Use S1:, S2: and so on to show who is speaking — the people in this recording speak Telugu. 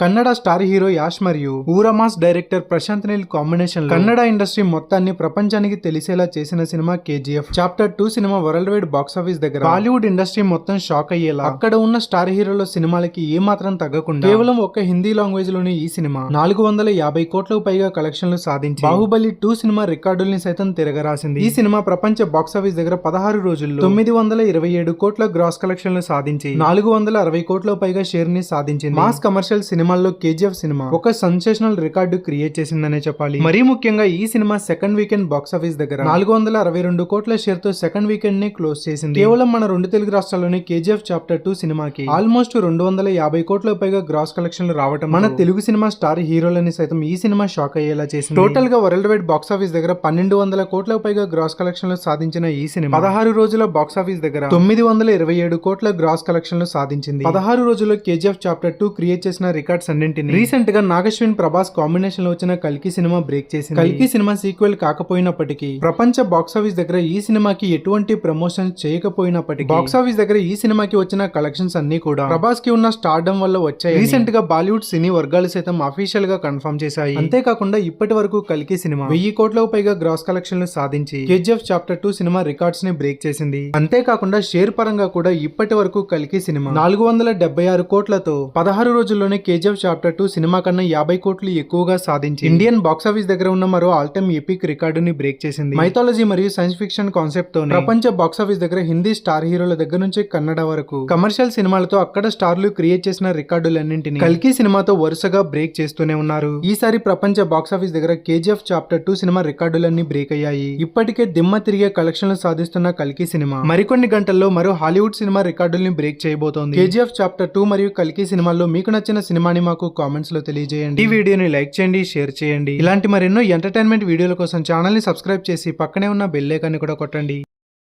S1: కన్నడ స్టార్ హీరో యాష్ మరియు ఊరమాస్ director Prashanth Neel combination Kannada industry మొత్తాన్ని ప్రపంచానికి తెలిసేలా చేసిన cinema KGF. Chapter two cinema world wide box office దగ్గర. బాలీవుడ్ ఇండస్ట్రీ మొత్తం షాక్ అయ్యేలా అక్కడ ఉన్న స్టార్ హీరోల సినిమాలకి ఏ మాత్రం తగ్గకుండా కేవలం ఒక హిందీ లాంగ్వేజ్లోని ఈ సినిమా నాలుగు వందల యాభై కోట్లకు పైగా కలెక్షన్లు సాధించి బాహుబలి టూ సినిమా రికార్డుల్ని సైతం తిరగరాసింది. ఈ సినిమా ప్రపంచ బాక్స్ ఆఫీస్ దగ్గర పదహారు రోజుల్లో తొమ్మిది వందల ఇరవై ఏడు కోట్ల గ్రాస్ కలెక్షన్లు సాధించి నాలుగు వందల అరవై కోట్ల పైగా షేర్ని సాధించింది. మాస్ కమర్షియల్ సినిమా సినిమాల్లో కేజీఎఫ్ సినిమా ఒక సెన్సేషనల్ రికార్డు క్రియేట్ చేసిందనే చెప్పాలి. మరీ ముఖ్యంగా ఈ cinema second weekend box office దగ్గర నాలుగు వందల అరవై రెండు కోట్ల షేర్తో సెకండ్ వీకెండ్ని క్లోజ్ చేసింది. కేవలం మన రెండు తెలుగు రాష్ట్రాల్లోని కేజీఎఫ్ చాప్టర్ టూ సినిమాకి ఆల్మోస్ట్ రెండు వందల యాభై కోట్ల పైగా గ్రాస్ కలెక్షన్లు రావటం మన తెలుగు సినిమా స్టార్ హీరోలని సైతం ఈ సినిమా షాక్ అయ్యేలా చేసింది. టోటల్గా వరల్డ్ వైడ్ బాక్స్ ఆఫీస్ దగ్గర పన్నెండు వందల కోట్ల పైగా గ్రాస్ కలెక్షన్లు సాధించిన ఈ సినిమా పదహారు రోజుల బాక్స్ ఆఫీస్ దగ్గర తొమ్మిది వందల ఇరవై ఏడు కోట్ల గ్రాస్ కలెక్షన్లు సాధించింది. పదహారు రోజుల్లో కేజీఎఫ్ చాప్టర్ టూ క్రియేట్ చేసిన రికార్డ్ రికార్డ్స్ అన్నింటిని. రీసెంట్గా నాగశ్విన్ ప్రభాస్ కాంబినేషన్లో వచ్చిన కల్కి సినిమా బ్రేక్ చేసింది. కల్కి సినిమా సీక్వెల్ కాకపోయినప్పటికీ ప్రపంచ బాక్స్ ఆఫీస్ దగ్గర ఈ సినిమాకి ఎటువంటి ప్రమోషన్ చేయకపోయినప్పటికీ బాక్స్ ఆఫీస్ దగ్గర ఈ సినిమాకి వచ్చిన కలెక్షన్స్ అన్ని కూడా ప్రభాస్కి ఉన్న స్టార్డమ్ వల్ల వచ్చాయి రీసెంట్గా బాలీవుడ్ సినీ వర్గాలు సైతం అఫీషియల్గా కన్ఫర్మ్ చేశాయి. అంతేకాకుండా ఇప్పటి వరకు కల్కి సినిమా వెయ్యి కోట్లకు పైగా గ్రాస్ కలెక్షన్లు సాధించి కేజీఎఫ్ చాప్టర్ టూ సినిమా రికార్డ్స్ని బ్రేక్ చేసింది. అంతేకాకుండా షేర్ పరంగా కూడా ఇప్పటి వరకు కల్కి సినిమా నాలుగు వందల డెబ్బై ఆరు కోట్లతో పదహారు రోజుల్లోనే కేజీఎఫ్ చాప్టర్ టూ సినిమా కన్నా యాభై కోట్లు ఎక్కువగా సాధించి ఇండియన్ బాక్స్ ఆఫీస్ దగ్గర ఉన్న మరో ఆల్ టైమ్ ఎపిక్ రికార్డుని బ్రేక్ చేసింది. మైథాలజీ మరియు సైన్స్ ఫిక్షన్ కాన్సెప్ట్తో ప్రపంచ బాక్స్ ఆఫీస్ దగ్గర హిందీ స్టార్ హీరోల దగ్గర నుంచి కన్నడ వరకు కమర్షియల్ సినిమాలతో అక్కడ స్టార్లు క్రియేట్ చేసిన రికార్డులన్నింటినీ కల్కి సినిమాతో వరుసగా బ్రేక్ చేస్తూనే ఉన్నారు. ఈసారి ప్రపంచ బాక్స్ ఆఫీస్ దగ్గర కేజీఎఫ్ చాప్టర్ టూ సినిమా రికార్డులన్నీ బ్రేక్ అయ్యాయి. ఇప్పటికే దిమ్మ తిరిగే కలెక్షన్లు సాధిస్తున్న కల్కి సినిమా. మరికొన్ని గంటల్లో మరో హాలీవుడ్ సినిమా రికార్డుల్ని బ్రేక్ చేయబోతోంది. కేజీఎఫ్ చాప్టర్ టూ మరియు కల్కి సినిమాల్లో మీకు నచ్చిన సినిమా సినిమాని మాకు కామెంట్స్లో తెలియజేయండి. ఈ వీడియోని లైక్ చేయండి షేర్ చేయండి. ఇలాంటి మరెన్నో ఎంటర్టైన్మెంట్ వీడియోల కోసం ఛానల్ని సబ్స్క్రైబ్ చేసి పక్కనే ఉన్న బెల్ ఐకాన్ని కూడా కొట్టండి.